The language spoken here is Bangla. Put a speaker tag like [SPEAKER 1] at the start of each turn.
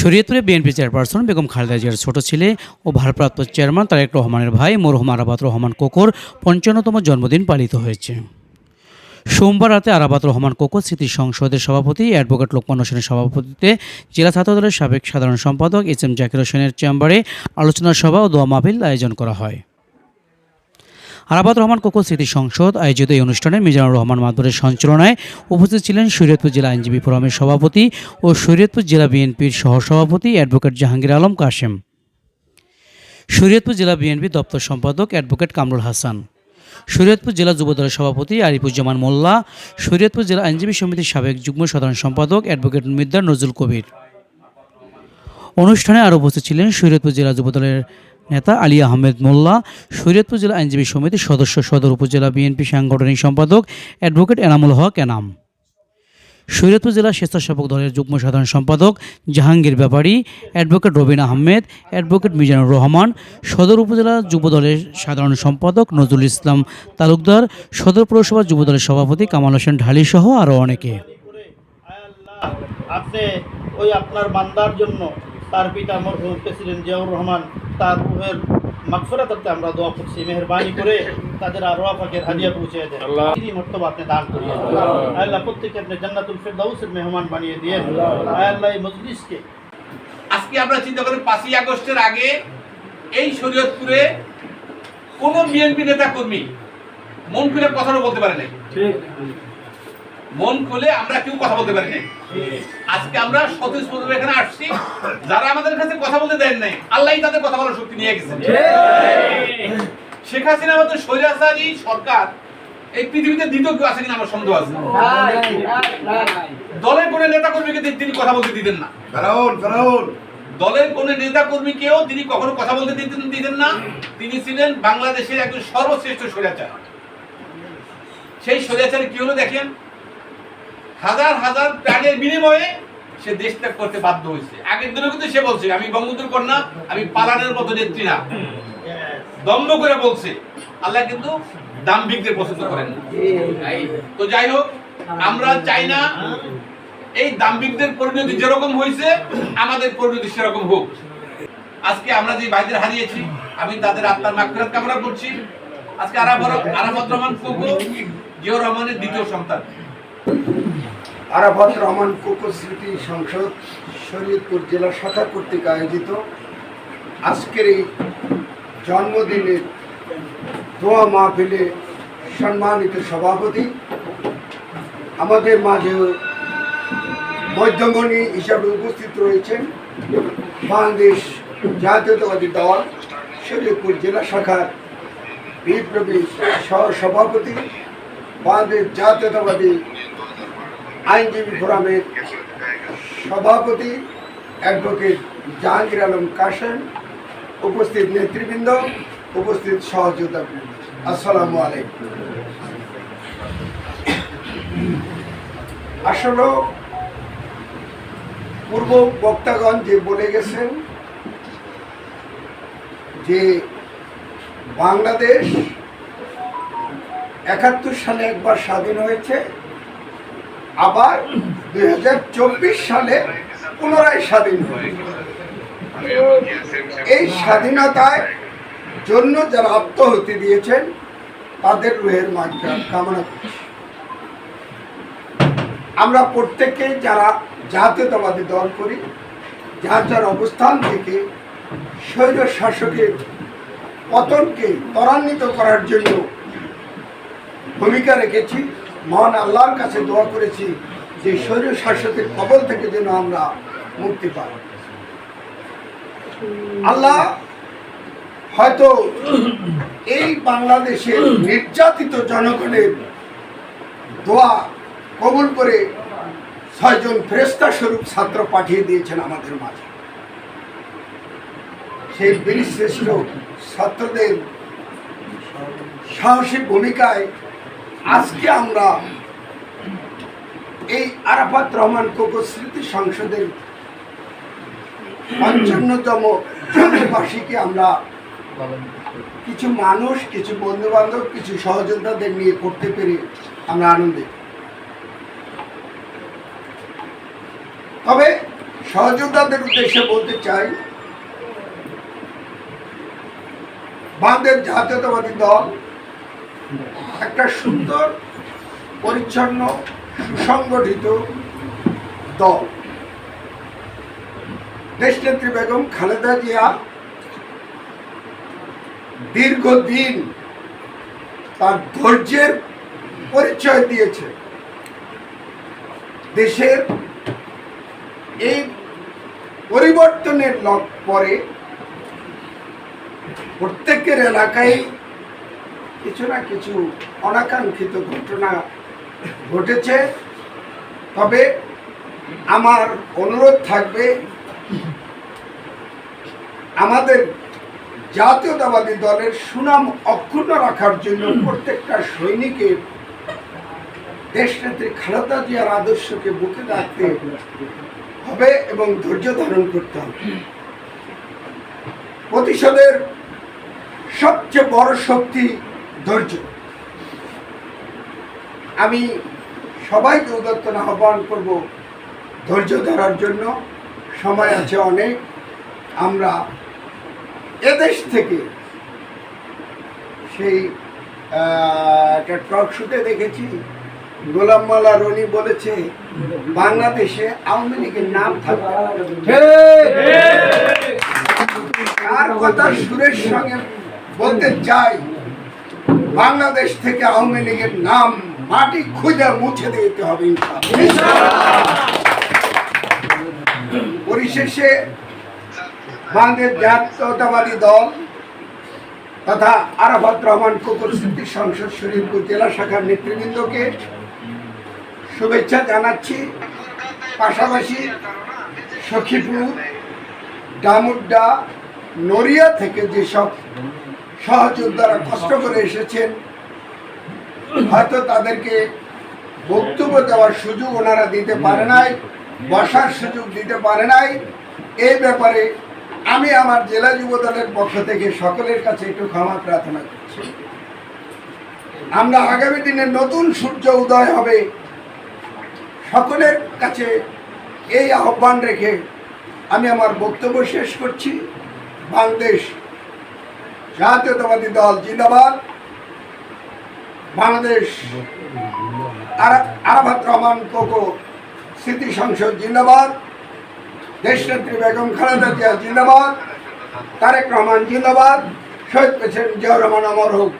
[SPEAKER 1] শরীয়তপুরে বিএনপি চেয়ারপারসন বেগম খালেদা জিয়ার ছোট ছেলে ও ভারপ্রাপ্ত চেয়ারম্যান তারেক রহমানের ভাই মরহুম আরাবাত রহমান কোকর পঞ্চান্নতম জন্মদিন পালিত হয়েছে। সোমবার রাতে আরাবাত রহমান কোকো স্মৃতি সংসদের সভাপতি, অ্যাডভোকেট লোকমান হোসেনের সভাপতিত্বে জেলা ছাত্র দলের সাবেক সাধারণ সম্পাদক এস এম জাকির হোসেনের চেম্বারে আলোচনা সভা ও দোয়া মাহফিল আয়োজন করা হয়। আরাবাত রহমান কোকো স্মৃতি সংসদ আয়োজিত এই অনুষ্ঠানে মিজানুর রহমান মাদুরের সঞ্চালনায় উপস্থিত ছিলেন শরীয়তপুর জেলা আইনজীবী ফোরামের সভাপতি ও শরীয়তপুর জেলা বিএনপির সহসভাপতি অ্যাডভোকেট জাহাঙ্গীর আলম কাশেম। শরীয়তপুর জেলা বিএনপি দপ্তর সম্পাদক অ্যাডভোকেট কামরুল হাসান। শরীয়তপুর জেলা যুবদলের সভাপতি আরিফুজ্জামান মোল্লা। শরীয়তপুর জেলা আইনজীবী সমিতির সাবেক যুগ্ম সাধারণ সম্পাদক অ্যাডভোকেট মিদ্দার নজরুল কবির। অনুষ্ঠানে আরও উপস্থিত ছিলেন শরীয়তপুর জেলা যুবদলের নেতা আলী আহমেদ মোল্লা শরীয়তপুর জেলা আইনজীবী সমিতির সদস্য সদর উপজেলা বিএনপি সাংগঠনিক সম্পাদক অ্যাডভোকেট এনামুল হক এনাম। শরীয়তপুর জেলা স্বেচ্ছাসেবক দলের যুগ্ম সাধারণ সম্পাদক জাহাঙ্গীর ব্যাপারী, অ্যাডভোকেট রবিন আহমেদ, অ্যাডভোকেট মিজানুর রহমান, সদর উপজেলা যুব দলের সাধারণ সম্পাদক নজরুল ইসলাম তালুকদার, সদর পৌরসভা যুব দলের সভাপতি কামাল হোসেন ঢালি সহ আরও অনেকে।
[SPEAKER 2] আপনি ওই আপনার বান্দার জন্য তার পিতা মরহুম প্রেসিডেন্ট জিয়াউর রহমান তার রুহের করতে আমরা দোয়া করছি। মেহরবানি করে তাদের আরোয়া পাকের হাদিয়া পৌঁছে দেন। তিনি মর্তবা আপনি দান করিয়ে আল্লাহ। প্রত্যেকে আপনি জান্নাতুল ফেরদাউসের মেহমান বানিয়ে দিয়ে আয় আল্লাহ এই মজলিসকে
[SPEAKER 3] আজকে আমরা চিন্তা করি পাঁচই আগস্টের আগে এই শরীয়তপুরে কোন বিএনপি নেতা কর্মী মন খুলে কথাটা বলতে পারে নাই। মন খুলে আমরা কেউ কথা বলতে পারি নাই। আজকে আমরা সতীশ স্বতঃস্ফূর্ত এখানে আসছি। যারা আমাদের কাছে কথা বলতে দেন নাই আল্লাহই তাদের কথা বলার শক্তি নিয়ে গেছে। শেখ হাসিনা মতো স্বৈরাচারী সরকার এই পৃথিবীতে দ্বিতীয় কেউ আছে কিনা আমার সন্দেহ আছে। দলের কোন নেতা কর্মীকে তিনি কথা বলতে দিতেন না। দলের কোন নেতা কর্মীকেও তিনি কখনো কথা বলতে দিতেন দিতেন না। তিনি ছিলেন বাংলাদেশের একজন সর্বশ্রেষ্ঠ স্বৈরাচার। সেই স্বৈরাচারে কি হলো দেখেন? হাজার হাজার প্রাণের বিনিময়ে সে দেশ ত্যাগ করতে বাধ্য হয়েছে। আগের দিনে কিন্তু সে বলছে, আমি বঙ্গবন্ধুর কন্যা, আমি পালানের মতো নেত্রী না। দম্ভ করে বলছে। আল্লাহ কিন্তু দাম্ভিকদের পছন্দ করেন তো যাই হোক, আমরা চাই না এই দাম্ভিকদের পরিণতি যেরকম হয়েছে, আমাদের পরিণতি সেরকম হোক। আজকে আমরা যে ভাইদের হারিয়েছি, আমি তাদের আত্মার মাগফিরাত কামনা করছি। আজকে আরাফাত রহমান কোকো জিয়র রহমানের দ্বিতীয় সন্তান।
[SPEAKER 4] আরাফাত রহমান কোকো স্মৃতি সংসদ, শরীয়তপুর জেলা শাখা কর্তৃক আয়োজিত আজকের এই জন্মদিনের দোয়া মাহফিলে সম্মানিত সভাপতি, আমাদের মাঝেও মধ্যমণি হিসাবে উপস্থিত রয়েছেন বাংলাদেশ জাতীয়তাবাদী দল, শরীয়তপুর জেলা শাখার বিপ্লবী সহ সভাপতি বাংলাদেশ জাতীয়তাবাদী আইনজীবী ফোরামের সভাপতি অ্যাডভোকেট জাহাঙ্গীর আলম কাশেম, উপস্থিত নেতৃবৃন্দ, উপস্থিত সহযোগিতা আসসালামু আলাইকুম। আসলে পূর্ব বক্তাগণ যে বলে গেছেন যে বাংলাদেশ একাত্তর সালে একবার স্বাধীন হয়েছে আবার দুই হাজার চব্বিশ সালে পুনরায় স্বাধীন হয়েছে এই স্বাধীনতায় জন্য যারা আত্মহতি দিয়েছেন, তাদের রুহের মাঝখান কামনা করছি। আমরা প্রত্যেকে যারা জাতীয়তাবাদী দল করি, যার যার অবস্থান থেকে স্বৈর শাসকের পতনকে ত্বরান্বিত করার জন্য ভূমিকা রেখেছি। মহান আল্লাহর কাছে দোয়া করেছি যে স্বৈর শাসকের কবল থেকে যেন আমরা মুক্তি পাই। আল্লাহ হয়তো এই বাংলাদেশের নির্যাতিত জনগণের দোয়া কবুল করে ছয়জন ফেরেস্তা স্বরূপ ছাত্র পাঠিয়ে দিয়েছেন আমাদের মাঝে। সেই বীরশ্রেষ্ঠ ছাত্রদের সাহসী ভূমিকায় আজকে আমরা এই আরাফাত রহমান কোকো স্মৃতি সংসদের পঞ্চান্নতম জন্মবার্ষিকী আমরা কিছু মানুষ, কিছু বন্ধু বান্ধব কিছু সহযোদ্ধাদের নিয়ে করতে পেরে আমরা আনন্দিত তবে সহযোদ্ধাদের উদ্দেশ্যে বলতে চাই বাংলাদেশ জাতীয়তাবাদী দল একটা সুন্দর, পরিচ্ছন্ন, সুসংগঠিত দল। দেশনেত্রী বেগম খালেদা জিয়া দীর্ঘদিন তার ধৈর্যের পরিচয় দিয়েছে। দেশের এই পরিবর্তনের লক পরে প্রত্যেকের এলাকায় কিছু না কিছু অনাকাঙ্ক্ষিত ঘটনা ঘটেছে। তবে আমার অনুরোধ থাকবে, আমাদের জাতীয়তাবাদী দলের সুনাম অক্ষুণ্ণ রাখার জন্য প্রত্যেকটা সৈনিকের দেশনেত্রী খালেদা জিয়ার আদর্শকে বুকে রাখতে হবে এবং ধৈর্য ধারণ করতে হবে। প্রতিশোধের সবচেয়ে বড় শক্তি ধৈর্য। আমি সবাইকে উদত্ত আহ্বান করব ধৈর্য ধরার জন্য। সময় আছে অনেক। আমরা এদেশ থেকে সেই একটা টক শুতে দেখেছি। গোলাম মালা রনি বলেছে বাংলাদেশে আওয়ামী লীগের নাম থাকবে। আর কথা সুরের সঙ্গে বলতে চাই। বাংলাদেশ থেকে আওয়ামী লীগের নাম মাটি খুঁজে মুছে দিতে হবে পরিশেষে বাংলাদেশ জাতীয়তাবাদী দল তথা আরাফাত রহমান কুকুর স্মৃতি সংসদ শরীরপুর জেলা শাখার নেতৃবৃন্দকে শুভেচ্ছা জানাচ্ছি। পাশাপাশি সখীপুর ডামুড্ডা নড়িয়া থেকে যেসব সহযোদ্ধারা কষ্ট করে এসেছেন। হয়তো তাদেরকে বক্তব্য দেওয়ার সুযোগ ওনারা দিতে পারে নাই, বসার সুযোগ দিতে পারে নাই। এই ব্যাপারে আমি আমার জেলা যুব দলের পক্ষ থেকে সকলের কাছে একটু ক্ষমা প্রার্থনা করছি। আমরা আগামী দিনে নতুন সূর্য উদয় হবে। সকলের কাছে এই আহ্বান রেখে আমি আমার বক্তব্য শেষ করছি। বাংলাদেশ জাতীয়তাবাদী দল জিন্দাবাদ। বাংলাদেশ, আরা- আরাফাত রহমান কোকো স্মৃতি সংসদ জিন্দাবাদ। দেশনেত্রী বেগম খালেদা জিয়া জিন্দাবাদ। তারেক রহমান জিন্দাবাদ। শহীদ পেছেন জিয়াউর রহমান অমর হোক।